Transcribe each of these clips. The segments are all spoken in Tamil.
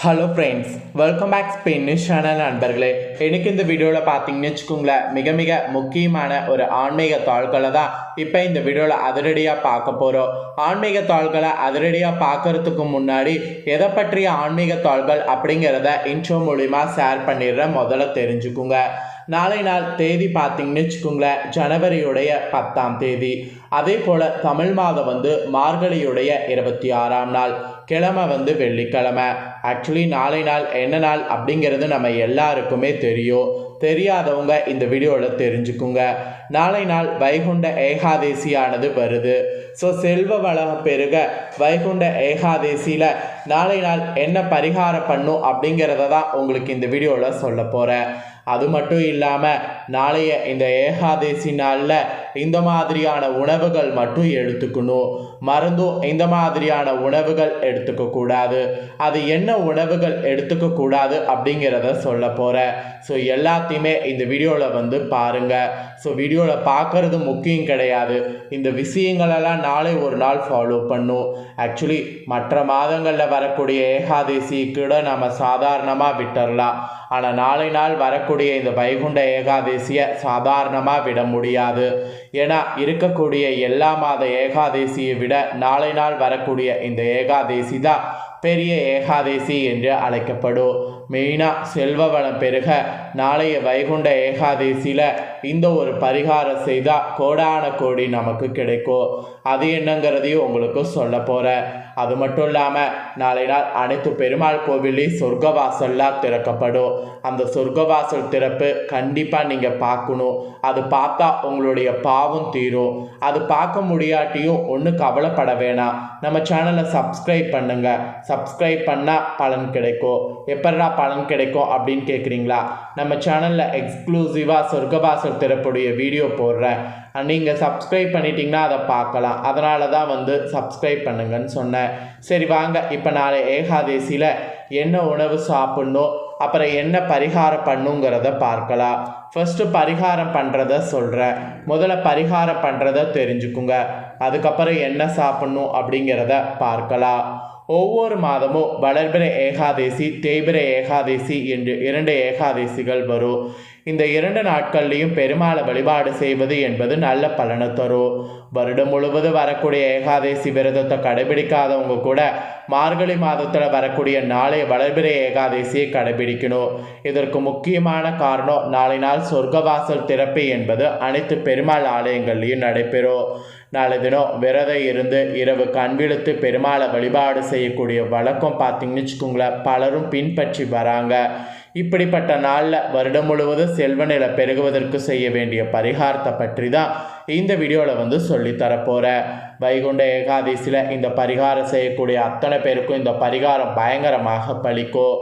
Hello friends welcome back Spain channel நண்பர்களே. எனக்கு இந்த வீடியோவில் பார்த்தீங்கன்னு வச்சுக்கோங்களேன் மிக மிக முக்கியமான ஒரு ஆன்மீக தாள்களை தான் இப்போ இந்த வீடியோவில் அதிரடியாக பார்க்க போகிறோம் ஆன்மீக தாள்களை அதிரடியாக பார்க்கறதுக்கு முன்னாடி எதை பற்றிய ஆன்மீக தாள்கள் அப்படிங்கிறத இன்ட்ரோ மூலிமா ஷேர் பண்ணிடுறேன் முதல்ல தெரிஞ்சுக்குங்க. நாளை நாள் தேதி பார்த்தீங்கன்னு வச்சுக்கோங்களேன் ஜனவரியுடைய பத்தாம் தேதி. அதே போல் தமிழ் மாதம் வந்து மார்கழியுடைய இருபத்தி ஆறாம் நாள். கிழமை வந்து வெள்ளிக்கிழமை. ஆக்சுவலி நாளை நாள் என்ன நாள் அப்படிங்கிறது நம்ம எல்லாருக்குமே தெரியும். தெரியாதவங்க இந்த வீடியோவில் தெரிஞ்சுக்குங்க. நாளை நாள் வைகுண்ட ஏகாதேசியானது வருது. ஸோ செல்வ வளம் பெருக வைகுண்ட ஏகாதேசியில் நாளை நாள் என்ன பரிகாரம் பண்ணும் அப்படிங்கிறத தான் உங்களுக்கு இந்த வீடியோவில் சொல்ல போகிறேன் அது மட்டும் இல்லாமல் நாளைய இந்த ஏகாதேசி நாளில் இந்த மாதிரியான உணவுகள் மட்டும் எடுத்துக்கணும். மருந்தும் இந்த மாதிரியான உணவுகள் எடுத்துக்க கூடாது. அது என்ன உணவுகள் எடுத்துக்க கூடாது அப்படிங்கிறத சொல்ல போகிறேன் ஸோ எல்லாத்தையுமே இந்த வீடியோவில் வந்து பாருங்கள் ஸோ வீடியோவில் பார்க்கறது முக்கியம் கிடையாது. இந்த விஷயங்களெல்லாம் நாளை ஒரு நாள் ஃபாலோ பண்ணும். ஆக்சுவலி மற்ற மாதங்களில் வரக்கூடிய ஏகாதசி கூட நம்ம சாதாரணமாக விட்டுறலாம். ஆனால் நாளை நாள் வரக்கூடிய இந்த வைகுண்ட ஏகாதசியை சாதாரணமாக விட முடியாது. ஏன்னா இருக்கக்கூடிய எல்லா மாத ஏகாதசியை விட நாளை நாள் வரக்கூடிய இந்த ஏகாதேசி தான் பெரிய ஏகாதேசி என்று அழைக்கப்படும். மெயினாக செல்வ வளம் பெருக நாளைய வைகுண்ட ஏகாதேசியில் இந்த ஒரு பரிகாரம் செய்தால் கோடான கோடி நமக்கு கிடைக்கும். அது என்னங்கிறதையும் உங்களுக்கு சொல்ல போகிறேன் அது மட்டும் இல்லாமல் நாளை நாள் அனைத்து பெருமாள் கோவிலையும் சொர்க்கவாசல்லாம் திறக்கப்படும். அந்த சொர்க்கவாசல் திறப்பு கண்டிப்பாக நீங்கள் பார்க்கணும். அது பார்த்தா உங்களுடைய பாவம் தீரும். அது பார்க்க முடியாட்டியும் ஒன்றும் கவலைப்பட வேணாம். நம்ம சேனலை சப்ஸ்கிரைப் பண்ணுங்க. சப்ஸ்கிரைப் பண்ணால் பலன் கிடைக்கும். எப்படா பலன் கிடைக்கும் அப்படின்னு கேட்குறீங்களா நம்ம நம்ம சேனலில் எக்ஸ்க்ளூசிவாக சொர்க்கவாசல் திறப்புடைய வீடியோ போடுறேன். நீங்கள் சப்ஸ்கிரைப் பண்ணிட்டீங்கன்னா அதை பார்க்கலாம். அதனால தான் வந்து சப்ஸ்கிரைப் பண்ணுங்கன்னு சொன்னேன். சரி வாங்க. இப்போ நாளை ஏகாதேசியில் என்ன உணவு சாப்பிட்ணும் அப்புறம் என்ன பரிகாரம் பண்ணுங்கிறத பார்க்கலாம். ஃபஸ்ட்டு பரிகாரம் பண்ணுறத சொல்கிறேன் முதல்ல பரிகாரம் பண்ணுறத தெரிஞ்சுக்குங்க. அதுக்கப்புறம் என்ன சாப்பிட்ணும் அப்படிங்கிறத பார்க்கலாம். ஒவ்வொரு மாதமும் வளர்பிறை ஏகாதேசி தேய்பிறை ஏகாதேசி என்று இரண்டு ஏகாதேசிகள் வரும். இந்த இரண்டு நாட்கள்லையும் பெருமாளை வழிபாடு செய்வது என்பது நல்ல பலனை தரும். வருடம் முழுவதும் வரக்கூடிய ஏகாதேசி விரதத்தை கடைபிடிக்காதவங்க கூட மார்கழி மாதத்தில் வரக்கூடிய நாளை வளர்பிறை ஏகாதேசியை கடைபிடிக்கணும். இதற்கு முக்கியமான காரணம் நாளை நாள் சொர்க்கவாசல் திறப்பு என்பது அனைத்து பெருமாள் ஆலயங்கள்லையும் நடைபெறும். நாளை தினம் விரதம் இருந்து இரவு கண்விழுத்து பெருமாளை வழிபாடு செய்யக்கூடிய வழக்கம் பார்த்தீங்கன்னு வச்சுக்கோங்களேன். பலரும் பின்பற்றி வராங்க. இப்படிப்பட்ட நாளில் வருடம் முழுவதும் செல்வ நிலை பெருகுவதற்கு செய்ய வேண்டிய பரிகாரத்தை பற்றி தான் இந்த வீடியோவில் வந்து சொல்லித்தரப்போகிறேன் வைகுண்ட ஏகாதசியில் இந்த பரிகாரம் செய்யக்கூடிய அத்தனை பேருக்கும் இந்த பரிகாரம் பயங்கரமாக பலிக்கும்.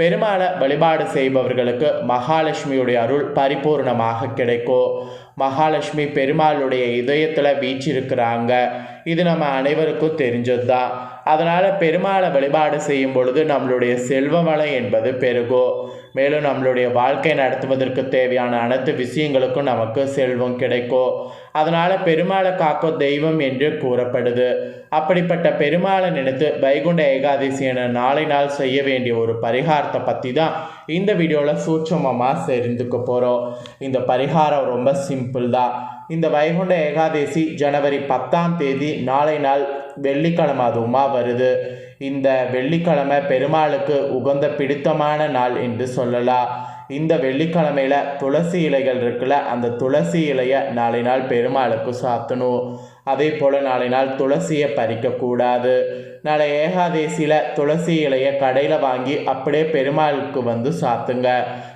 பெருமாளை வழிபாடு செய்பவர்களுக்கு மகாலட்சுமியுடைய அருள் பரிபூர்ணமாக கிடைக்கும். மகாலட்சுமி பெருமாளுடைய இதயத்தில் வீச்சிருக்கிறாங்க. இது நம்ம அனைவருக்கும் தெரிஞ்சது தான் அதனால் பெருமாளை வழிபாடு செய்யும் பொழுது நம்மளுடைய செல்வ வளம் என்பது பெருகும் மேலும் நம்மளுடைய வாழ்க்கை நடத்துவதற்கு தேவையான அனைத்து விஷயங்களுக்கும் நமக்கு செல்வம் கிடைக்கும் அதனால் பெருமாளை காக்கும் தெய்வம் என்று கூறப்படுது. அப்படிப்பட்ட பெருமாளை நினைத்து வைகுண்ட ஏகாதசி என நாளை நாள் செய்ய வேண்டிய ஒரு பரிகாரத்தை பற்றி தான் இந்த வீடியோவில் சூட்சமமாக தெரிந்துக்க போகிறோம் இந்த பரிகாரம் ரொம்ப சிம்பிள் தான். இந்த வைகுண்ட ஏகாதசி ஜனவரி பத்தாம் தேதி நாளை நாள் வெள்ளிக்கிழமை அதுவுமா வருது. இந்த வெள்ளிக்கிழமை பெருமாளுக்கு உகந்த பிடித்தமான நாள் என்று சொல்லலாம். இந்த வெள்ளிக்கிழமையில துளசி இலைகள் இருக்குல்ல அந்த துளசி இலையை நாளை நாள் பெருமாளுக்கு சாத்தணும். அதே போல் நாளை நாள் துளசியை பறிக்கக்கூடாது நாளை ஏகாதேசியில் துளசி இலையை கடையில் வாங்கி அப்படியே பெருமாளுக்கு வந்து சாத்துங்க.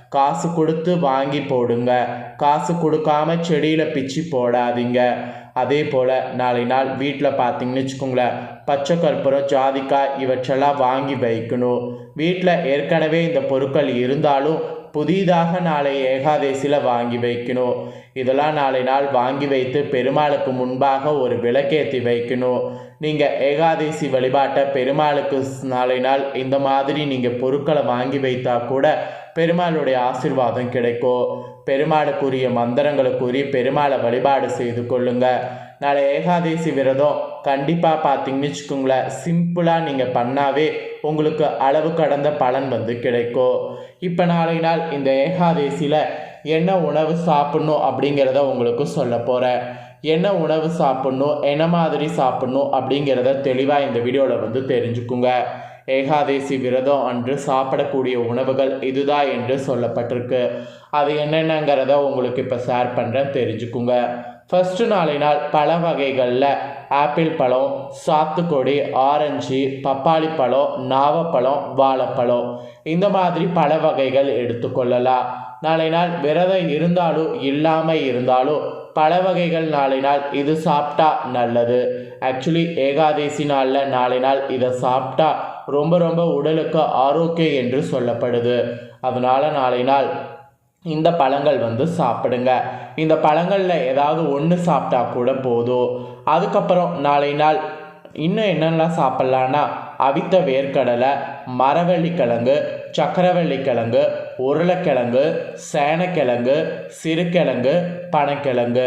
காசு கொடுத்து வாங்கி போடுங்க. காசு கொடுக்காம செடியில் பிச்சு போடாதீங்க. அதே போல் நாளை நாள் வீட்டில் பார்த்தீங்கன்னு வச்சுக்கோங்களேன் பச்சை கற்பூரம் ஜாதிக்காய் இவற்றெல்லாம் வாங்கி வைக்கணும். வீட்டில் ஏற்கனவே இந்த பொருட்கள் இருந்தாலும் புதிதாக நாளை ஏகாதேசியில் வாங்கி வைக்கணும். இதெல்லாம் நாளை நாள் வாங்கி வைத்து பெருமாளுக்கு முன்பாக ஒரு விளக்கேற்றி வைக்கணும். நீங்கள் ஏகாதேசி வழிபாட்டை பெருமாளுக்கு நாளை நாள் இந்த மாதிரி நீங்கள் பொருட்களை வாங்கி வைத்தா கூட பெருமாளுடைய ஆசிர்வாதம் கிடைக்கும் பெருமாளுக்குரிய மந்திரங்களை கூறி பெருமாளை வழிபாடு செய்து கொள்ளுங்க. நாளை ஏகாதேசி விரதம் கண்டிப்பாக பார்த்தீங்கன்னு வச்சுக்கோங்களேன். சிம்பிளாக நீங்கள் பண்ணாவே உங்களுக்கு அளவு கடந்த பலன் வந்து கிடைக்கும் இப்போ நாளை நாள் இந்த ஏகாதேசியில் என்ன உணவு சாப்பிட்ணும் அப்படிங்கிறத உங்களுக்கு சொல்ல போகிறேன் என்ன உணவு சாப்பிட்ணும்? என்ன மாதிரி சாப்பிட்ணும் அப்படிங்கிறத தெளிவாக இந்த வீடியோவில் வந்து தெரிஞ்சுக்குங்க. ஏகாதேசி விரதம் அன்று சாப்பிடக்கூடிய உணவுகள் இதுதான் என்று சொல்லப்பட்டிருக்கு. அது என்னென்னங்கிறத உங்களுக்கு இப்போ ஷேர் பண்ணுறேன் தெரிஞ்சுக்குங்க. ஃபஸ்ட்டு நாளை நாள் பழ வகைகளில் ஆப்பிள் பழம் சாத்துக்கொடி ஆரஞ்சு பப்பாளி பழம் நாவப்பழம் வாழைப்பழம். இந்த மாதிரி பழ வகைகள் எடுத்துக்கொள்ளலாம் நாளை நாள் விரதம் இருந்தாலும் இல்லாமல் இருந்தாலும் பல வகைகள் நாளை நாள் இது சாப்பிட்டா நல்லது. ஆக்சுவலி ஏகாதேசி நாளில் நாளை நாள் இதை சாப்பிட்டா ரொம்ப ரொம்ப உடலுக்கு ஆரோக்கியம் என்று சொல்லப்படுது. அதனால் நாளை நாள் இந்த பழங்கள் வந்து சாப்பிடுங்க. இந்த பழங்களில் ஏதாவது ஒன்று சாப்பிட்டா கூட போதும். அதுக்கப்புறம் நாளை நாள் இன்னும் என்னென்னலாம் சாப்பிட்லான்னா அவித்த வேர்க்கடலை மரவள்ளிக்கிழங்கு சக்கரவள்ளிக்கிழங்கு உருளைக்கிழங்கு சேனக்கிழங்கு சிறுக்கிழங்கு பனக்கிழங்கு.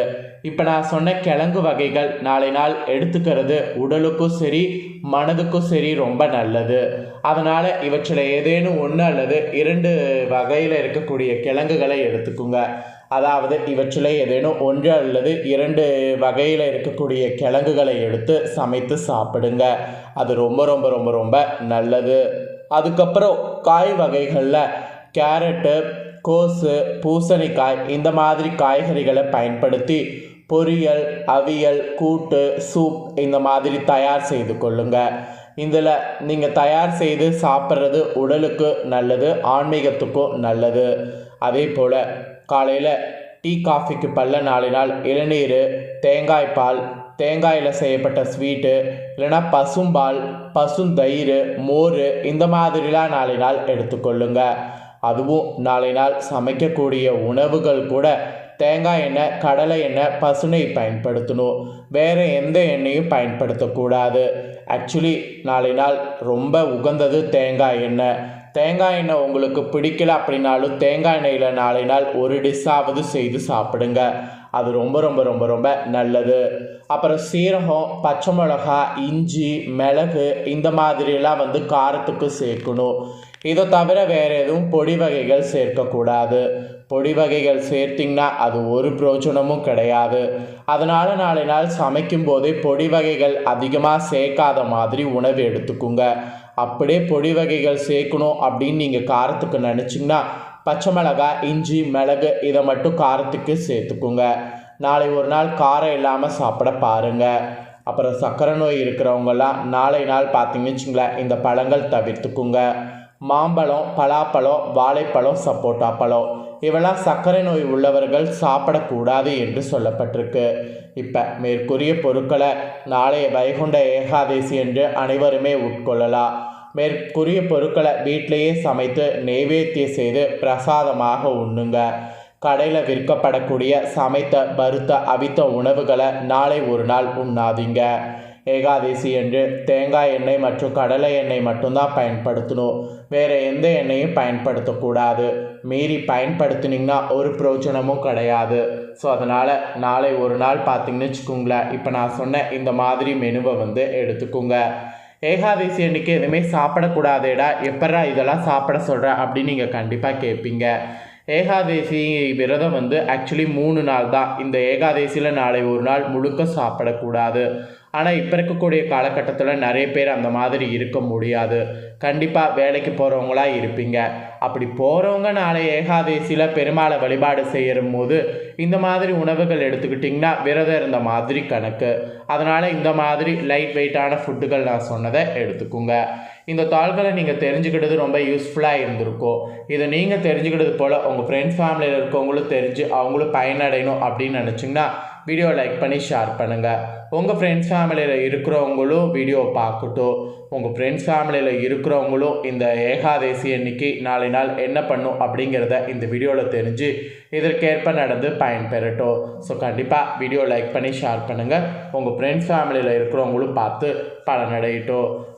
இப்போ நான் சொன்ன கிழங்கு வகைகள் நாளை நாள் எடுத்துக்கிறது உடலுக்கும் சரி மனதுக்கும் சரி ரொம்ப நல்லது. அதனால் இவற்றில் ஏதேனும் ஒன்று அல்லது இரண்டு வகையில் இருக்கக்கூடிய கிழங்குகளை எடுத்துக்குங்க. அதாவது இவற்றில் ஏதேனும் ஒன்று அல்லது இரண்டு வகையில் இருக்கக்கூடிய கிழங்குகளை எடுத்து சமைத்து சாப்பிடுங்க. அது ரொம்ப ரொம்ப ரொம்ப ரொம்ப நல்லது. அதுக்கப்புறம் காய் வகைகளில் கேரட்டு கோஸு பூசணிக்காய் இந்த மாதிரி காய்கறிகளை பயன்படுத்தி பொரியல் அவியல் கூட்டு சூப் இந்த மாதிரி தயார் செய்து கொள்ளுங்க. இதில் நீங்கள் தயார் செய்து சாப்பிட்றது உடலுக்கு நல்லது ஆன்மீகத்துக்கும் நல்லது. அதே போல் காலையில் டீ காஃபிக்கு பல்ல நாளினால் இளநீர் தேங்காய் பால் தேங்காயில் செய்யப்பட்ட ஸ்வீட்டு இல்லைன்னா பசும்பால் பசுந்தயிர் மோர் இந்த மாதிரிலாம் நாளை நாள் அதுவும் நாளை நாள் சமைக்கக்கூடிய உணவுகள் கூட தேங்காய் எண்ணெய் கடலை எண்ணெய் பசுனை பயன்படுத்தணும். வேறு எந்த எண்ணெயும் பயன்படுத்தக்கூடாது. ஆக்சுவலி நாளை நாள் ரொம்ப உகந்தது தேங்காய் எண்ணெய். தேங்காய் எண்ணெய் உங்களுக்கு பிடிக்கல அப்படின்னாலும் தேங்காய் எண்ணெயில் நாளை நாள் ஒரு டிஷ்ஷாவது செய்து சாப்பிடுங்க. அது ரொம்ப ரொம்ப ரொம்ப ரொம்ப நல்லது. அப்புறம் சீரகம் பச்சை மிளகா இஞ்சி மிளகு இந்த மாதிரிலாம் வந்து காரத்துக்கு சேர்க்கணும். இதை தவிர வேறு எதுவும் பொடி வகைகள் சேர்க்கக்கூடாது. பொடி வகைகள் சேர்த்திங்கன்னா அது ஒரு பிரோஜனமும் கிடையாது. அதனால் நாளை நாள் சமைக்கும் போதே பொடி வகைகள் அதிகமாக சேர்க்காத மாதிரி உணவு எடுத்துக்குங்க. அப்படியே பொடி வகைகள் சேர்க்கணும் அப்படின்னு நீங்கள் காரத்துக்கு நினச்சிங்கன்னா பச்சை மிளகாய் இஞ்சி மிளகு இதை மட்டும் காரத்துக்கு சேர்த்துக்குங்க. நாளை ஒரு நாள் காரம் இல்லாமல் சாப்பிட பாருங்கள் அப்புறம் சர்க்கரை நோய் இருக்கிறவங்கெல்லாம் நாளை நாள் பார்த்தீங்கன்னு வச்சுங்களேன் இந்த பழங்கள் தவிர்த்துக்குங்க. மாம்பழம் பலாப்பழம் வாழைப்பழம் சப்போட்டா பழம். இவெல்லாம் சர்க்கரை நோய் உள்ளவர்கள் சாப்பிடக்கூடாது என்று சொல்லப்பட்டிருக்கு. இப்போ மேற்கூறிய பொருட்களை நாளைய வைகுண்ட ஏகாதேசி என்று அனைவருமே உட்கொள்ளலாம். மேற்கூறிய பொருட்களை வீட்டிலேயே சமைத்து நெய்வேத்தியம் செய்து பிரசாதமாக உண்ணுங்க. கடையில் விற்கப்படக்கூடிய சமைத்த வறுத்த அவித்த உணவுகளை நாளை ஒரு நாள் உண்ணாதீங்க. ஏகாதசி என்று தேங்காய் எண்ணெய் மற்றும் கடலை எண்ணெய் மட்டும்தான் பயன்படுத்தணும். வேறு எந்த எண்ணெயும் பயன்படுத்தக்கூடாது. மீறி பயன்படுத்தினீங்கன்னா ஒரு பிரோஜனமும் கிடையாது. ஸோ அதனால் நாளை ஒரு நாள் பார்த்தீங்கன்னு வச்சுக்கோங்களேன். இப்போ நான் சொன்ன இந்த மாதிரி மெனுவை வந்து எடுத்துக்கோங்க. ஏகாதசி அன்னைக்கு எதுவுமே சாப்பிடக்கூடாதேடா எப்படா இதெல்லாம் சாப்பிட சொல்கிற அப்படின்னு நீங்கள் கண்டிப்பாக கேட்பீங்க ஏகாதேசி விரதம் வந்து ஆக்சுவலி மூணு நாள் தான். இந்த ஏகாதேசியில் நாளை ஒரு நாள் முழுக்க சாப்பிடக்கூடாது. ஆனால் இப்போ இருக்கக்கூடிய காலகட்டத்தில் நிறைய பேர் அந்த மாதிரி இருக்க முடியாது. கண்டிப்பாக வேலைக்கு போகிறவங்களா இருப்பீங்க. அப்படி போகிறவங்க நாளை ஏகாதேசியில் பெருமாளை வழிபாடு செய்கிற போது இந்த மாதிரி உணவுகள் எடுத்துக்கிட்டிங்கன்னா விரதம் இருந்த மாதிரி கணக்கு. அதனால் இந்த மாதிரி லைட் வெயிட்டான ஃபுட்டுகள் நான் சொன்னதை எடுத்துக்கோங்க. இந்த தாள்களை நீங்கள் தெரிஞ்சுக்கிட்டது ரொம்ப யூஸ்ஃபுல்லாக இருந்திருக்கும் இதை நீங்கள் தெரிஞ்சுக்கிட்டது போல் உங்கள் ஃப்ரெண்ட்ஸ் ஃபேமிலியில் இருக்கவங்களும் தெரிஞ்சு அவங்களும் பயனடையணும் அப்படின்னு நினச்சிங்கன்னா வீடியோ லைக் பண்ணி ஷேர் பண்ணுங்கள் உங்கள் ஃப்ரெண்ட்ஸ் ஃபேமிலியில் இருக்கிறவங்களும் வீடியோ பார்க்கட்டும். உங்கள் ஃப்ரெண்ட்ஸ் ஃபேமிலியில் இருக்கிறவங்களும் இந்த ஏகாதேசி அன்னைக்கு நாளை நாள் என்ன பண்ணும் அப்படிங்கிறத இந்த வீடியோவில் தெரிஞ்சு இதற்கேற்ப நடந்து பயன்பெறட்டும். ஸோ கண்டிப்பாக வீடியோ லைக் பண்ணி ஷேர் பண்ணுங்கள் உங்கள் ஃப்ரெண்ட்ஸ் ஃபேமிலியில் இருக்கிறவங்களும் பார்த்து பலனடையட்டும்.